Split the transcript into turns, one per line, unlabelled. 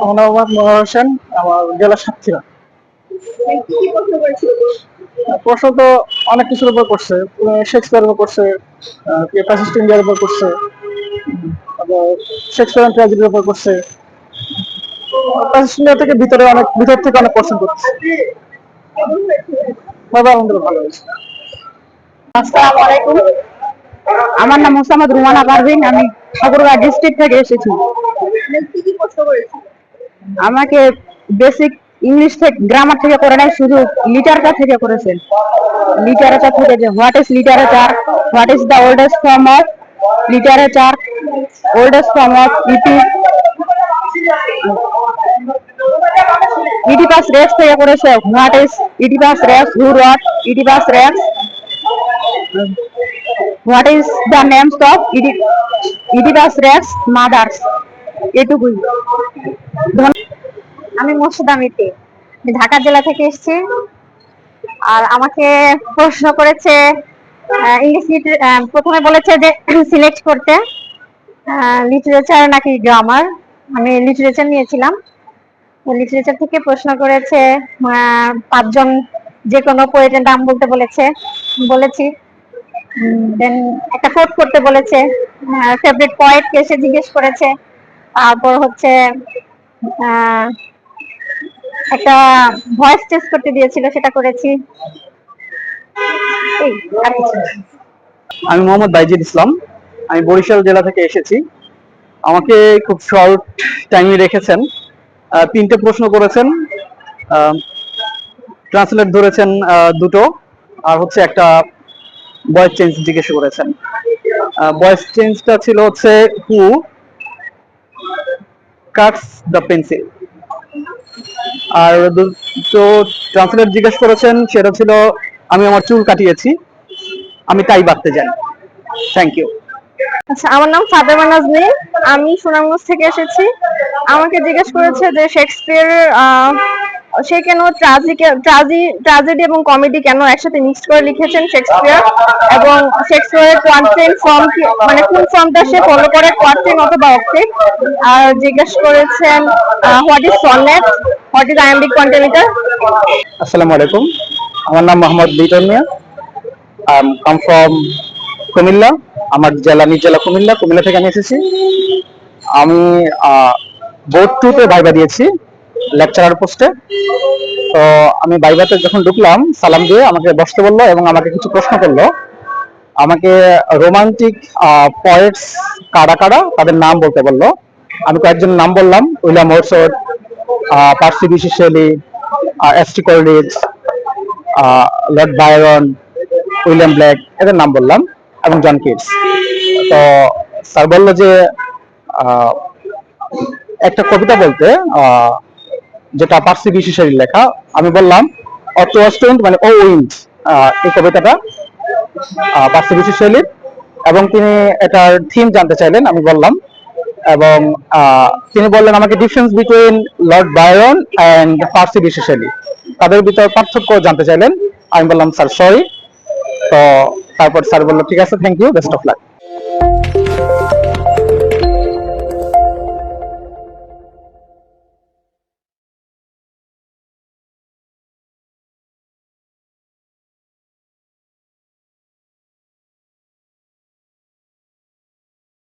আমার নাম মোহাম্মদ মনোহর হোসেন আমার জেলা সাতক্ষীরা।
প্রশ্ন
তো অনেক কিছুর উপর করছে। শেক্সপিয়ারের উপর করছে প্যাসিস্ট ইন্ডিয়ার উপর করছে শেক্সপিয়ার ট্র্যাজেডির উপর করছে। প্যাসিস্ট ইন্ডিয়া থেকে ভিতরে অনেক ভিতর থেকে অনেক কোশ্চেন করছে। আলহামদুলিল্লাহ ভালো হয়েছে
আসসালামু আলাইকুম। আমার নাম মোসাম্মদ রুমানা পারভিন আমি ঠাকুরগাঁ ডিস্ট্রিক্ট থেকে এসেছি। আমাকে বেসিক ইংলিশ থেকে গ্রামার থেকে করে নাই, শুধু লিটারেচার থেকে করেছেন লিটারেচার থেকে যে what is literature what is the oldest form of literature oldest form of it Oedipus Rex থেকে করেছে what is Oedipus Rex who wrote Oedipus Rex what is the names of Oedipus Rex mother's এটুকুই।
আমি মোর্শেদা মিতি আমি ঢাকা জেলা থেকে এসেছি। আর আমাকে প্রশ্ন করেছে ইংলিশ প্রথমে বলেছে যে সিলেক্ট করতে। লিটারেচার নাকি গ্রামার আমি লিটারেচার নিয়েছিলাম। লিটারেচার থেকে প্রশ্ন করেছে পাঁচজন যে কোনো পোয়েটের নাম বলতে বলেছে। বলেছি। দেন একটা কোট করতে বলেছে। ফেভারিট পয়েট কে সে জিজ্ঞেস করেছে। তারপর হচ্ছে একটা ভয়েস টেস্ট করতে দিয়েছিল, সেটা করেছি।
আমি মোহাম্মদ বাইজিদ ইসলাম। আমি বরিশাল জেলা থেকে এসেছি। আমাকে খুব শর্ট টাইমে রেখেছেন। তিনটে প্রশ্ন করেছেন। ট্রান্সলেট ধরেছেন দুটো। আর হচ্ছে একটা ভয়েস চেঞ্জ জিজ্ঞেস করেছেন। ভয়েস চেঞ্জটা ছিল হচ্ছে হু কাটস দ্য পেন্সিল আর তো ট্রান্সলেট জিজ্ঞেস করেছেন, সেটা ছিল, আমি আমার চুল কাটিয়েছি, আমি তাই বাঁধতে যাই থ্যাংক ইউ
আচ্ছা আমার নাম ফাতেমা নাজনি আমি সুনামগঞ্জ থেকে এসেছি। আমাকে জিজ্ঞেস করেছে যে শেক্সপিয়ার সে কেন ট্রাজেডি এবং কমেডি কেন একসাথে মিক্সড করে লিখেছেন শেক্সপিয়ার এবং শেক্সপিয়ারের কোয়ান্টেন ফর্ম মানে কোন ফর্মটা সে ফলো করে কোয়ার্টেন অথবা অক্টেভ আর জিজ্ঞেস করেছেন what is sonnet what is iambic কোয়ান্টিমিটার
আসসালামু আলাইকুম। আমার নাম Mohammad Liton Mia. I come from Comilla. আমার জেলা নিজ জেলা কুমিল্লা। কুমিল্লা থেকে আমি এসেছি। আমি বোর্ড টু টুতে ভাইবা দিয়েছি। লেকচারার পোস্টে তো আমি বাইবাতে যখন ঢুকলাম সালাম দিয়ে আমাকে বসতে বলল এবং আমাকে কিছু প্রশ্ন করল। আমাকে রোমান্টিক পয়েটস কারা কারা তাদের নাম বলতে বলল। আমি কয়েকজন নাম বললাম William Wordsworth Percy Bysshe Shelley S T Coleridge Lord Byron William Blake এদের নাম বললাম এবং জন কিডস তো স্যার বলল যে একটা কবিতা বলতে আহ, যেটা পার্সি বিশেষের লেখা, আমি বললাম মানে ও উইন্ড এই কবিতাটা পার্সি বিশেষের এবং তিনি এটার থিম জানতে চাইলেন, আমি বললাম, এবং তিনি বললেন আমাকে difference between Lord Byron and Percy Bysshe Shelley তাদের ভিতর পার্থক্য জানতে চাইলেন, আমি বললাম স্যার সরি তো তারপর স্যার বলল, ঠিক আছে thank you best of luck